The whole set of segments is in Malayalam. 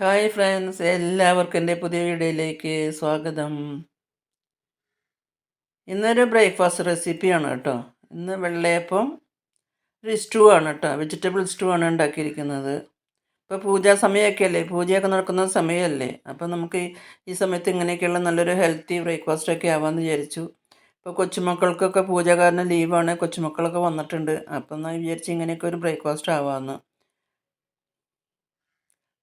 ഹായ് ഫ്രണ്ട്സ് എല്ലാവർക്കും എന്റെ പുതിയ വീഡിയോയിലേക്ക് സ്വാഗതം. ഇന്നൊരു ബ്രേക്ക്ഫാസ്റ്റ് റെസിപ്പിയാണ് കേട്ടോ. ഇന്ന് വെള്ളയപ്പം ഒരു സ്റ്റൂ ആണ് കേട്ടോ. വെജിറ്റബിൾ സ്റ്റൂ ആണ് ഉണ്ടാക്കിയിരിക്കുന്നത്. ഇപ്പോൾ പൂജാ സമയമൊക്കെ അല്ലേ പൂജയൊക്കെ നടക്കുന്ന സമയമല്ലേ? അപ്പോൾ നമുക്ക് ഈ- സമയത്ത് ഇങ്ങനെയൊക്കെയുള്ള നല്ലൊരു ഹെൽത്തി ബ്രേക്ക്ഫാസ്റ്റ് ഒക്കെ ആവാമെന്ന് വിചാരിച്ചു. ഇപ്പോൾ കൊച്ചുമക്കൾക്കൊക്കെ പൂജ കാരണം ലീവാണ് കൊച്ചുമക്കളൊക്കെ വന്നിട്ടുണ്ട്. അപ്പം എന്നാൽ വിചാരിച്ച് ഇങ്ങനെയൊക്കെ ഒരു ബ്രേക്ക്ഫാസ്റ്റ് ആവാമെന്ന്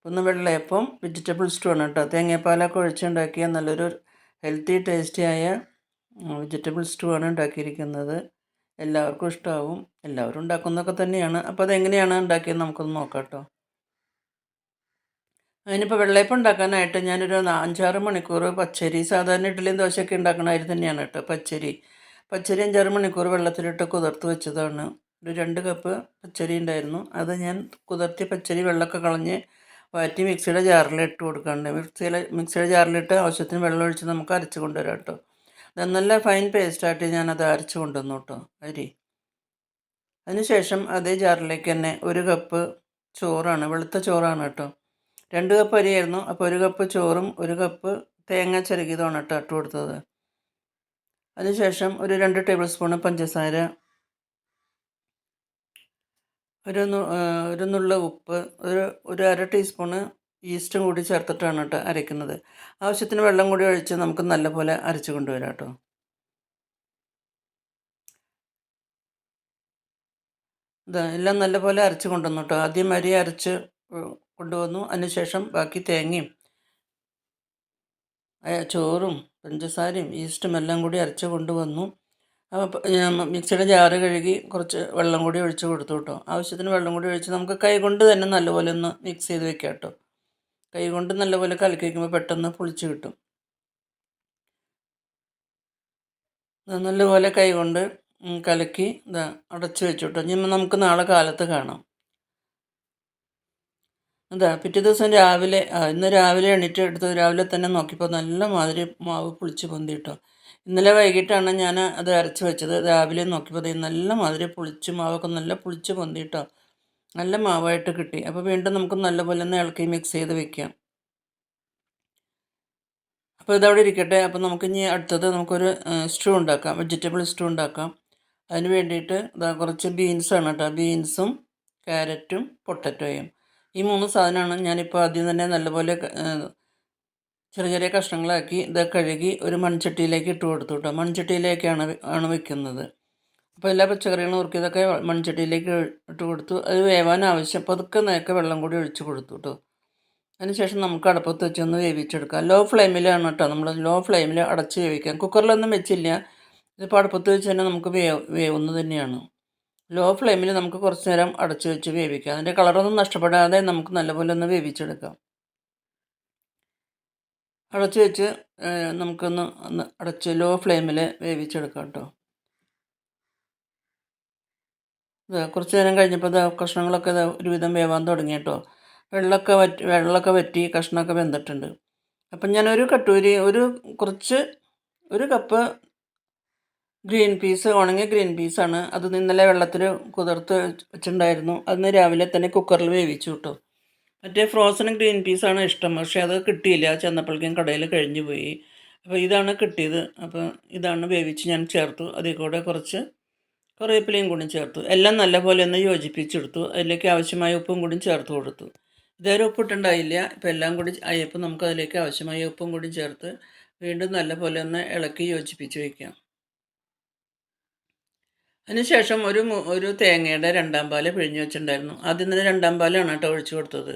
ഒന്ന് വെള്ളയപ്പം വെജിറ്റബിൾ സ്റ്റൂ ആണ് കേട്ടോ. തേങ്ങാപ്പാലൊക്കെ ഒഴിച്ചുണ്ടാക്കിയ നല്ലൊരു ഹെൽത്തി ടേസ്റ്റിയായ വെജിറ്റബിൾ സ്റ്റൂ ആണ് ഉണ്ടാക്കിയിരിക്കുന്നത്. എല്ലാവർക്കും ഇഷ്ടമാവും എല്ലാവരും ഉണ്ടാക്കുന്നതൊക്കെ തന്നെയാണ്. അപ്പോൾ അതെങ്ങനെയാണ് ഉണ്ടാക്കിയത് നമുക്കൊന്ന് നോക്കാം കേട്ടോ. അതിനിപ്പോൾ വെള്ളയപ്പം ഉണ്ടാക്കാനായിട്ട് ഞാനൊരു അഞ്ചാറ് മണിക്കൂർ പച്ചരി സാധാരണ ഇഡ്ഡലിയും ദോശയൊക്കെ ഉണ്ടാക്കണ അരി തന്നെയാണ് കേട്ടോ. പച്ചരി. പച്ചരി അഞ്ചാറ് മണിക്കൂർ വെള്ളത്തിലിട്ട് കുതിർത്ത് വെച്ചതാണ്. ഒരു രണ്ട് കപ്പ് പച്ചരി ഉണ്ടായിരുന്നു. അത് ഞാൻ കുതിർത്തി പച്ചരി വെള്ളമൊക്കെ കളഞ്ഞ് വഴറ്റി മിക്സിയുടെ ജാറിൽ ഇട്ട് കൊടുക്കാണ്ട്. മിക്സിയിൽ മിക്സിയുടെ ജാറിലിട്ട് ആവശ്യത്തിന് വെള്ളം ഒഴിച്ച് നമുക്ക് അരച്ച് കൊണ്ടുവരാം കേട്ടോ. അത് നല്ല ഫൈൻ പേസ്റ്റായിട്ട് ഞാനത് അരച്ച് കൊണ്ടുവന്നു കേട്ടോ അരി. അതിനുശേഷം അതേ ജാറിലേക്ക് തന്നെ ഒരു കപ്പ് ചോറാണ് വെളുത്ത ചോറാണ് കേട്ടോ. രണ്ട് കപ്പ് അരിയായിരുന്നു. അപ്പോൾ ഒരു കപ്പ് ചോറും ഒരു കപ്പ് തേങ്ങ ചിരകിയതുമാണ് കേട്ടോ ഇട്ട് കൊടുത്തത്. അതിനുശേഷം ഒരു രണ്ട് ടേബിൾ സ്പൂണ് പഞ്ചസാര ഒരു ഒരു നുള്ള ഉപ്പ് ഒരു ഒരു അര ടീസ്പൂണ് ഈസ്റ്റും കൂടി ചേർത്തിട്ടാണ് കേട്ടോ അരയ്ക്കുന്നത്. ആവശ്യത്തിന് വെള്ളം കൂടി ഒഴിച്ച് നമുക്ക് നല്ലപോലെ അരച്ച് കൊണ്ടുവരാം കേട്ടോ. ഇതാ എല്ലാം നല്ലപോലെ അരച്ച് കൊണ്ടുവന്നു കേട്ടോ. ആദ്യം അരി അരച്ച് കൊണ്ടുവന്നു. അതിനുശേഷം ബാക്കി തേങ്ങയും ചോറും പഞ്ചസാരയും ഈസ്റ്റും എല്ലാം കൂടി അരച്ച് കൊണ്ടുവന്നു. മിക്സിയുടെ ജാറ് കഴുകി കുറച്ച് വെള്ളം കൂടി ഒഴിച്ച് കൊടുത്തു കേട്ടോ. ആവശ്യത്തിന് വെള്ളം കൂടി ഒഴിച്ച് നമുക്ക് കൈ കൊണ്ട് തന്നെ നല്ലപോലെ ഒന്ന് മിക്സ് ചെയ്ത് വെക്കാം കേട്ടോ. കൈ കൊണ്ട് നല്ലപോലെ കലക്കി വയ്ക്കുമ്പോൾ പെട്ടെന്ന് പുളിച്ച് കിട്ടും. നല്ലപോലെ കൈ കൊണ്ട് കലക്കി ഇതാ അടച്ച് വെച്ചു കേട്ടോ. ഇനി നമുക്ക് നാളെ കാലത്ത് കാണാം. അതാ പിറ്റേ ദിവസം രാവിലെ ഇന്ന് രാവിലെ എണീറ്റ് എടുത്ത് രാവിലെ തന്നെ നോക്കിയപ്പോൾ നല്ല മാതിരി മാവ് പുളിച്ച് പൊന്തി കേട്ടോ. ഇന്നലെ വൈകിട്ടാണ് ഞാൻ അത് അരച്ച് വെച്ചത്. രാവിലെ നോക്കിയപ്പോൾ നല്ല മധുരം പുളിച്ച് മാവൊക്കെ നല്ല പുളിച്ച് പൊന്തിയിട്ടോ നല്ല മാവായിട്ട് കിട്ടി. അപ്പോൾ വീണ്ടും നമുക്ക് നല്ലപോലെ ഒന്ന് ഇളക്കി മിക്സ് ചെയ്ത് വെക്കാം. അപ്പോൾ ഇതവിടെ ഇരിക്കട്ടെ. അപ്പോൾ നമുക്ക് ഇനി അടുത്തത് നമുക്കൊരു സ്റ്റൂ ഉണ്ടാക്കാം. വെജിറ്റബിൾ സ്റ്റൂ ഉണ്ടാക്കാം. അതിന് വേണ്ടിയിട്ട് ഇതാ കുറച്ച് ബീൻസാണ് കേട്ടോ ബീൻസും ക്യാരറ്റും പൊട്ടറ്റോയും ഈ മൂന്ന് സാധനമാണ് ഞാനിപ്പോൾ ആദ്യം തന്നെ നല്ലപോലെ ചെറിയ ചെറിയ കഷ്ണങ്ങളാക്കി ഇത് കഴുകി ഒരു മൺചട്ടിയിലേക്ക് ഇട്ട് കൊടുത്തു കേട്ടോ മൺചട്ടിയിലേക്കാണ് ആണ് വെക്കുന്നത്. അപ്പോൾ എല്ലാ പച്ചക്കറികളും ഉറുക്കിയതൊക്കെ മൺചട്ടിയിലേക്ക് ഇട്ട് കൊടുത്തു. അത് വേവാൻ ആവശ്യം പതുക്കെ നേരൊക്കെ വെള്ളം കൂടി ഒഴിച്ച് കൊടുത്തു കേട്ടോ അതിനുശേഷം നമുക്ക് അടുപ്പത്ത് വെച്ചൊന്ന് വേവിച്ചെടുക്കാം. ലോ ഫ്ലെയിമിലാണ് കേട്ടോ നമ്മൾ ലോ ഫ്ലെയിമിൽ അടച്ച് വേവിക്കാം. കുക്കറിലൊന്നും വെച്ചില്ല. ഇതിപ്പോൾ അടുപ്പത്ത് വെച്ച് തന്നെ നമുക്ക് വേവ് വേവുന്നത് തന്നെയാണ്. ലോ ഫ്ലെയിമിൽ നമുക്ക് കുറച്ച് നേരം അടച്ച് വെച്ച് വേവിക്കാം. അതിന്റെ കളറൊന്നും നഷ്ടപ്പെടാതെ നമുക്ക് നല്ലപോലെ ഒന്ന് വേവിച്ചെടുക്കാം. അടച്ച് വെച്ച് നമുക്കൊന്ന് ഒന്ന് അടച്ച് ലോ ഫ്ലെയിമിൽ വേവിച്ചെടുക്കാം കേട്ടോ കുറച്ച് നേരം കഴിഞ്ഞപ്പോൾ ഇത് കഷ്ണങ്ങളൊക്കെ ഒരുവിധം വേവാൻ തുടങ്ങി കേട്ടോ വെള്ളമൊക്കെ വറ്റി വെള്ളമൊക്കെ വറ്റി കഷ്ണമൊക്കെ വെന്തിട്ടുണ്ട്. അപ്പം ഞാനൊരു കട്ടൂരി ഒരു കുറച്ച് ഒരു കപ്പ് ഗ്രീൻ പീസ് ഉണങ്ങിയ ഗ്രീൻ പീസാണ് അത് ഇന്നലെ വെള്ളത്തിൽ കുതിർത്ത് വെച്ചിട്ടുണ്ടായിരുന്നു. അന്ന് രാവിലെ തന്നെ കുക്കറിൽ വേവിച്ചു കേട്ടോ മറ്റേ ഫ്രോസൺ ഗ്രീൻ പീസാണ് ഇഷ്ടം. പക്ഷേ അത് കിട്ടിയില്ല. ചെന്നപ്പോഴേക്കും കടയിൽ കഴിഞ്ഞു പോയി. അപ്പോൾ ഇതാണ് കിട്ടിയത്. അപ്പോൾ ഇതാണ് വേവിച്ച് ഞാൻ ചേർത്തു. അതിൽ കൂടെ കുറച്ച് കറിവേപ്പിലയും കൂടി ചേർത്തു. എല്ലാം നല്ലപോലെ ഒന്ന് യോജിപ്പിച്ചെടുത്തു. അതിലേക്ക് ആവശ്യമായ ഉപ്പും കൂടി ചേർത്ത് കൊടുത്തു. ഇതുവരെ ഉപ്പിട്ടുണ്ടായില്ല. ഇപ്പോൾ എല്ലാം കൂടി ആയപ്പോൾ നമുക്ക് അതിലേക്ക് ആവശ്യമായ ഉപ്പും കൂടി ചേർത്ത് വീണ്ടും നല്ലപോലെ ഒന്ന് ഇളക്കി യോജിപ്പിച്ച് വയ്ക്കാം അതിനുശേഷം ഒരു ഒരു തേങ്ങയുടെ രണ്ടാം പാൽ പിഴിഞ്ഞ് വെച്ചിട്ടുണ്ടായിരുന്നു. ആദ്യം തന്നെ രണ്ടാം പാലാണ് കേട്ടോ ഒഴിച്ചു കൊടുത്തത്.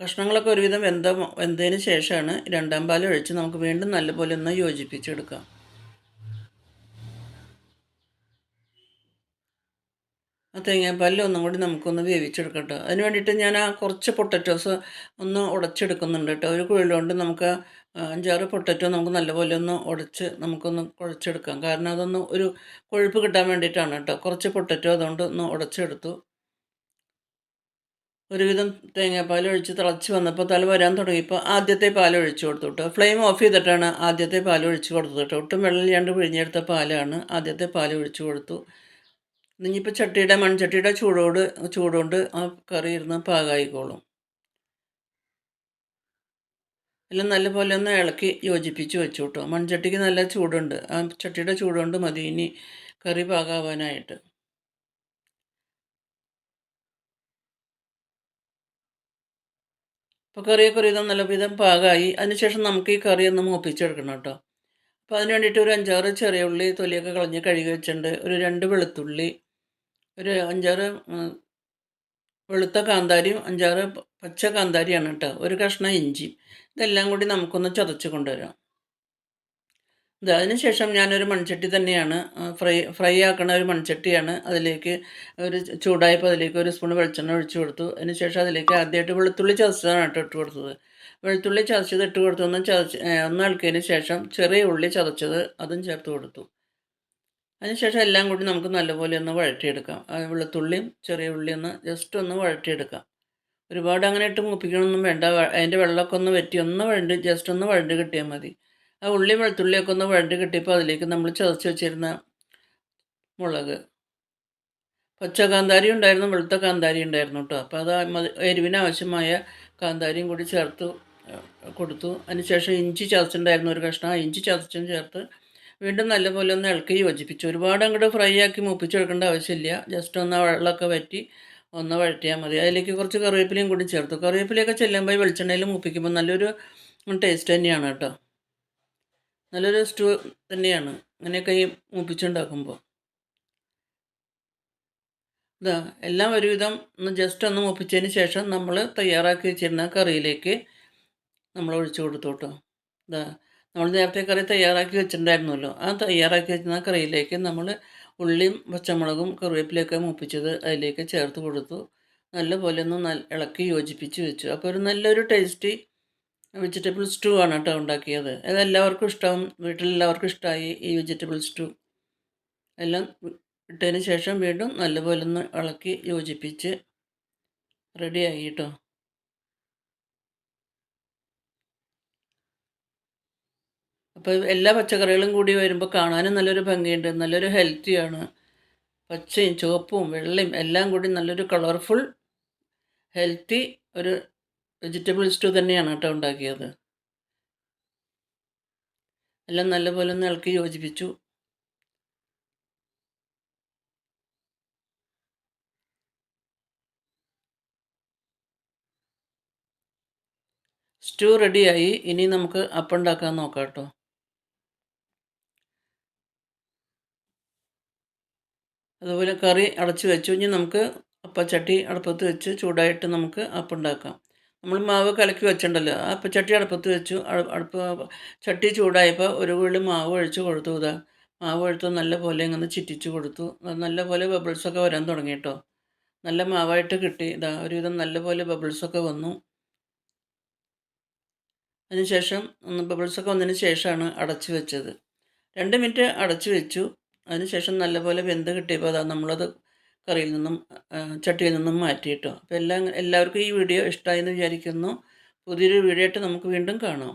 കഷ്ണങ്ങളൊക്കെ ഒരുവിധം വെന്ത വെന്തതിന് ശേഷമാണ് രണ്ടാം പാൽ ഒഴിച്ച് നമുക്ക് വീണ്ടും നല്ലപോലെ ഒന്ന് യോജിപ്പിച്ചെടുക്കാം. ആ തേങ്ങാപ്പാലിൽ ഒന്നും കൂടി നമുക്കൊന്ന് വേവിച്ചെടുക്കട്ടോ. കേട്ടോ അതിന് വേണ്ടിയിട്ട് ഞാൻ ആ കുറച്ച് പൊട്ടറ്റോസ് ഒന്ന് ഉടച്ചെടുക്കുന്നുണ്ട് കേട്ടോ. ഒരു കുഴലുകൊണ്ട് നമുക്ക് അഞ്ചാറ് പൊട്ടറ്റോ നമുക്ക് നല്ലപോലെ ഒന്ന് ഉടച്ച് നമുക്കൊന്ന് കുഴച്ചെടുക്കാം. കാരണം അതൊന്ന് ഒരു കൊഴുപ്പ് കിട്ടാൻ വേണ്ടിയിട്ടാണ് കേട്ടോ. കുറച്ച് പൊട്ടറ്റോ അതുകൊണ്ട് ഒന്ന് ഉടച്ചെടുത്തു. ഒരുവിധം തേങ്ങാപ്പാൽ ഒഴിച്ച് തിളച്ച് വന്നപ്പോൾ തല വരാൻ തുടങ്ങിയപ്പോൾ ആദ്യത്തെ പാൽ ഒഴിച്ച് കൊടുത്തു കേട്ടോ ഫ്ലെയിം ഓഫ് ചെയ്തിട്ടാണ് ആദ്യത്തെ പാൽ ഒഴിച്ച് കൊടുത്തത് കേട്ടോ ഒട്ടും വെള്ളമില്ലാണ്ട് പിഴിഞ്ഞെടുത്ത പാലാണ് ആദ്യത്തെ പാൽ ഒഴിച്ചു കൊടുത്തു. ഇനിയിപ്പോൾ ചട്ടിയുടെ മൺചട്ടിയുടെ ചൂടോട് ചൂടുകൊണ്ട് ആ കറി ഇരുന്ന് പാകമായിക്കോളും എല്ലാം നല്ലപോലെ ഒന്ന് ഇളക്കി യോജിപ്പിച്ച് വെച്ചു കേട്ടോ മൺചട്ടിക്ക് നല്ല ചൂടുണ്ട്. ആ ചട്ടിയുടെ ചൂടുകൊണ്ട് മതി ഇനി കറി പാകാവാനായിട്ട്. അപ്പോൾ കറിയൊക്കെ ഒരു വിധം നല്ല വിധം പാകമായി അതിനുശേഷം നമുക്ക് ഈ കറി ഒന്ന് മൂപ്പിച്ചെടുക്കണം കേട്ടോ. അപ്പോൾ അതിന് വേണ്ടിയിട്ട് ഒരു അഞ്ചാറ് ചെറിയ ഉള്ളി തൊലിയൊക്കെ കളഞ്ഞ് കഴുകി വെച്ചിട്ടുണ്ട്. ഒരു രണ്ട് വെളുത്തുള്ളി ഒരു അഞ്ചാറ് വെളുത്ത കാന്താരിയും അഞ്ചാറ് പച്ച കാന്താരിയാണ് കേട്ടോ. ഒരു കഷ്ണം ഇഞ്ചി ഇതെല്ലാം കൂടി നമുക്കൊന്ന് ചതച്ച് കൊണ്ടുവരാം. ഇത് അതിനുശേഷം ഞാനൊരു മൺചട്ടി തന്നെയാണ് ഫ്രൈ ഫ്രൈ ആക്കണ ഒരു മൺചട്ടിയാണ് അതിലേക്ക് ഒരു ചൂടായപ്പോൾ അതിലേക്ക് ഒരു സ്പൂൺ വെളിച്ചെണ്ണ ഒഴിച്ചു കൊടുത്തു. അതിനുശേഷം അതിലേക്ക് ആദ്യമായിട്ട് വെളുത്തുള്ളി ചതച്ചതാണ് കേട്ടോ ഇട്ട് കൊടുത്തത്. വെളുത്തുള്ളി ചതച്ചത് ഇട്ട് കൊടുത്തു ഒന്ന് ചതച്ച് ഒന്ന് ഇളക്കിയതിന് ശേഷം ചെറിയ ഉള്ളി ചതച്ചത് അതും ചേർത്ത് കൊടുത്തു. അതിനുശേഷം എല്ലാം കൂടി നമുക്ക് നല്ലപോലെ ഒന്ന് വഴറ്റിയെടുക്കാം. വെളുത്തുള്ളിയും ചെറിയ ഉള്ളിയും ഒന്ന് ജസ്റ്റ് ഒന്ന് വഴറ്റിയെടുക്കാം. ഒരുപാട് അങ്ങനെ ഇട്ട് മൂപ്പിക്കണമൊന്നും വേണ്ട. അതിന്റെ വെള്ളമൊക്കെ ഒന്ന് വറ്റി ഒന്ന് വഴണ്ട് ജസ്റ്റ് ഒന്ന് വഴണ്ട് കിട്ടിയാൽ മതി. ഉള്ളി വെളുത്തുള്ളിയൊക്കെ ഒന്ന് വഴണ്ട് കിട്ടിയപ്പോൾ അതിലേക്ക് നമ്മൾ ചതച്ച് വെച്ചിരുന്ന മുളക്. പച്ച കാന്താരി ഉണ്ടായിരുന്നു വെളുത്ത കാന്താരി ഉണ്ടായിരുന്നു കേട്ടോ അപ്പോൾ അത് എരിവിന് ആവശ്യമായ കാന്താരിയും കൂടി ചേർത്ത് കൊടുത്തു. അതിനുശേഷം ഇഞ്ചി ചതച്ചിട്ടുണ്ടായിരുന്നു ഒരു കഷ്ണം. ഇഞ്ചി ചതച്ചും ചേർത്ത് വീണ്ടും നല്ലപോലെ ഒന്ന് ഇളക്കി യോജിപ്പിച്ചു. ഒരുപാട് അങ്ങോട്ട് ഫ്രൈ ആക്കി മൂപ്പിച്ചെടുക്കേണ്ട ആവശ്യമില്ല. ജസ്റ്റ് ഒന്ന് വെള്ളമൊക്കെ വറ്റി ഒന്ന് വഴറ്റിയാൽ മതി. അതിലേക്ക് കുറച്ച് കറിവേപ്പിലയും കൂടി ചേർത്തു. കറിവേപ്പിലയൊക്കെ ചെല്ലുമ്പോൾ വെളിച്ചെണ്ണയിൽ മൂപ്പിക്കുമ്പോൾ നല്ലൊരു ടേസ്റ്റ് തന്നെയാണ് കേട്ടോ നല്ലൊരു സ്റ്റൂ തന്നെയാണ്. അങ്ങനെയൊക്കെ ഈ മൂപ്പിച്ചുണ്ടാക്കുമ്പോൾ ഇതാ എല്ലാം ഒരുവിധം ഒന്ന് ജസ്റ്റ് ഒന്ന് മൂപ്പിച്ചതിന് ശേഷം നമ്മൾ തയ്യാറാക്കി വെച്ചിരുന്ന കറിയിലേക്ക് നമ്മൾ ഒഴിച്ചു കൊടുത്തു കേട്ടോ ഇതാ നമ്മൾ നേരത്തെ കറി തയ്യാറാക്കി വെച്ചിട്ടുണ്ടായിരുന്നല്ലോ. ആ തയ്യാറാക്കി വെച്ചിരുന്ന കറിയിലേക്ക് നമ്മൾ ഉള്ളിയും പച്ചമുളകും കറിവേപ്പിലൊക്കെ മൂപ്പിച്ചത് അതിലേക്ക് ചേർത്ത് കൊടുത്തു. നല്ലപോലെ ഒന്ന് ഇളക്കി യോജിപ്പിച്ച് വെച്ചു. അപ്പോൾ ഒരു നല്ലൊരു ടേസ്റ്റി വെജിറ്റബിൾ സ്റ്റൂ ആണ് കേട്ടോ ഉണ്ടാക്കിയത്. അതെല്ലാവർക്കും ഇഷ്ടം. വീട്ടിലെല്ലാവർക്കും ഇഷ്ടമായി ഈ വെജിറ്റബിൾ സ്റ്റൂ എല്ലാം ഇട്ടതിന് ശേഷം വീണ്ടും നല്ലപോലെ ഒന്ന് ഇളക്കി യോജിപ്പിച്ച് റെഡിയായി കേട്ടോ. അപ്പോൾ എല്ലാ പച്ചക്കറികളും കൂടി വരുമ്പോൾ കാണാനും നല്ലൊരു ഭംഗിയുണ്ട്. നല്ലൊരു ഹെൽത്തിയാണ് പച്ചയും ചുവപ്പും വെള്ളയും എല്ലാം കൂടി നല്ലൊരു കളർഫുൾ ഹെൽത്തി ഒരു വെജിറ്റബിൾ സ്റ്റൂ തന്നെയാണ് കേട്ടോ ഉണ്ടാക്കിയത്. എല്ലാം നല്ലപോലെ ഒന്ന് ഇളക്കി യോജിപ്പിച്ചു. സ്റ്റൂ റെഡിയായി. ഇനി നമുക്ക് അപ്പം ഉണ്ടാക്കാൻ നോക്കാം കേട്ടോ. അതുപോലെ കറി അടച്ചു വെച്ചു. ഇനി നമുക്ക് അപ്പച്ചട്ടി അടുപ്പത്ത് വെച്ച് ചൂടായിട്ട് നമുക്ക് അപ്പം ഉണ്ടാക്കാം. നമ്മൾ മാവ് കലക്കി വെച്ചിട്ടുണ്ടല്ലോ. ആ അപ്പച്ചട്ടി അടുപ്പത്ത് വെച്ചു. അടുപ്പ് ചട്ടി ചൂടായപ്പോൾ ഒരു ഉള്ളി മാവ് ഒഴിച്ച് കൊടുത്തു. ഇതാ മാവ് ഒഴുത്ത് നല്ല പോലെ ഇങ്ങനെ ചിറ്റിച്ച് കൊടുത്തു. നല്ല പോലെ ബബിൾസൊക്കെ വരാൻ തുടങ്ങി കേട്ടോ. നല്ല മാവായിട്ട് കിട്ടി. ഇതാ ഒരുവിധം നല്ല പോലെ ബബിൾസൊക്കെ വന്നു. അതിനുശേഷം ഒന്ന് ബബിൾസൊക്കെ വന്നതിന് ശേഷമാണ് അടച്ചു വെച്ചത്. രണ്ട് മിനിറ്റ് അടച്ചു വെച്ചു. അതിനുശേഷം നല്ലപോലെ വെന്ത് കിട്ടിയപ്പോൾ അതാ നമ്മളത് കറിയിൽ നിന്നും ചട്ടിയിൽ നിന്നും മാറ്റി കേട്ടോ അപ്പോൾ എല്ലാം എല്ലാവർക്കും ഈ വീഡിയോ ഇഷ്ടമായി എന്ന് വിചാരിക്കുന്നു. പുതിയൊരു വീഡിയോ ആയിട്ട് നമുക്ക് വീണ്ടും കാണാം.